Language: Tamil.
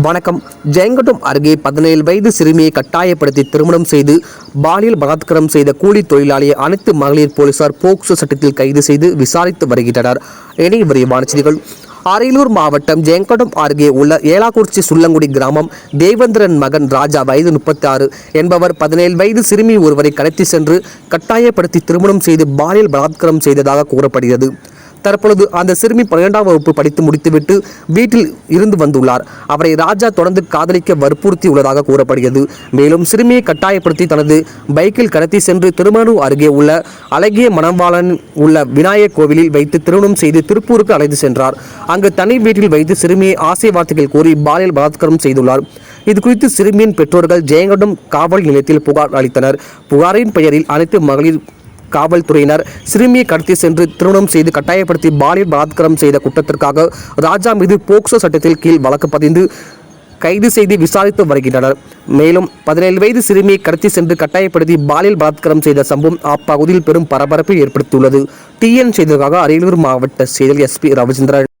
வணக்கம். ஜெயங்கொண்டம் அருகே பதினேழு வயது சிறுமியை கட்டாயப்படுத்தி திருமணம் செய்து பாலியல் பலாத்காரம் செய்த கூலி தொழிலாளியை அனைத்து மகளிர் போலீசார் போக்சோ சட்டத்தில் கைது செய்து விசாரித்து வருகின்றனர். இனி விரைவான செய்திகள். அரியலூர் மாவட்டம் ஜெயங்கொடம் அருகே உள்ள ஏலாக்குறிச்சி சுள்ளங்குடி கிராமம் தேவேந்திரன் மகன் ராஜா வயது முப்பத்தி ஆறு என்பவர் பதினேழு வயது சிறுமி ஒருவரை கடத்தி சென்று கட்டாயப்படுத்தி திருமணம் செய்து பாலியல் பலாத்காரம் செய்ததாக கூறப்படுகிறது. தற்பொழுது அந்த சிறுமி பன்னிரெண்டாம் வகுப்பு படித்து முடித்துவிட்டு வீட்டில் இருந்து வந்துள்ளார். அவரை ராஜா தொடர்ந்து காதலிக்க வற்புறுத்தி உள்ளதாக கூறப்படுகிறது. மேலும் சிறுமியை கட்டாயப்படுத்தி தனது பைக்கில் கடத்தி சென்று திருமணூர் அருகே உள்ள அழகிய மணவாளன் உள்ள விநாயகர் கோவிலில் வைத்து திருமணம் செய்து திருப்பூருக்கு அழைத்து சென்றார். அங்கு தனி வீட்டில் வைத்து சிறுமியை ஆசை வார்த்தைகள் கூறி பாலியல் பலாத்காரம் செய்துள்ளார். இது குறித்து சிறுமியின் பெற்றோர்கள் ஜெயங்கொண்டம் காவல் நிலையத்தில் புகார் அளித்தனர். புகாரின் பெயரில் அனைத்து மகளிர் காவல்துறையினர் சிறுமியை கடத்தி சென்று திருமணம் செய்து கட்டாயப்படுத்தி பாலியல் பலாத்காரம் செய்த குற்றத்திற்காக ராஜா மீது போக்சோ சட்டத்தில் கீழ் வழக்கு பதிந்து கைது செய்து விசாரித்து வருகின்றனர். மேலும் பதினேழு வயது சிறுமியை கடத்தி சென்று கட்டாயப்படுத்தி பாலியல் பலாத்காரம் செய்த சம்பவம் அப்பகுதியில் பெரும் பரபரப்பை ஏற்படுத்தியுள்ளது. டிஎன் செய்ததற்காக அரியலூர் மாவட்ட செயல் எஸ்பி ரவிச்சந்திரன்.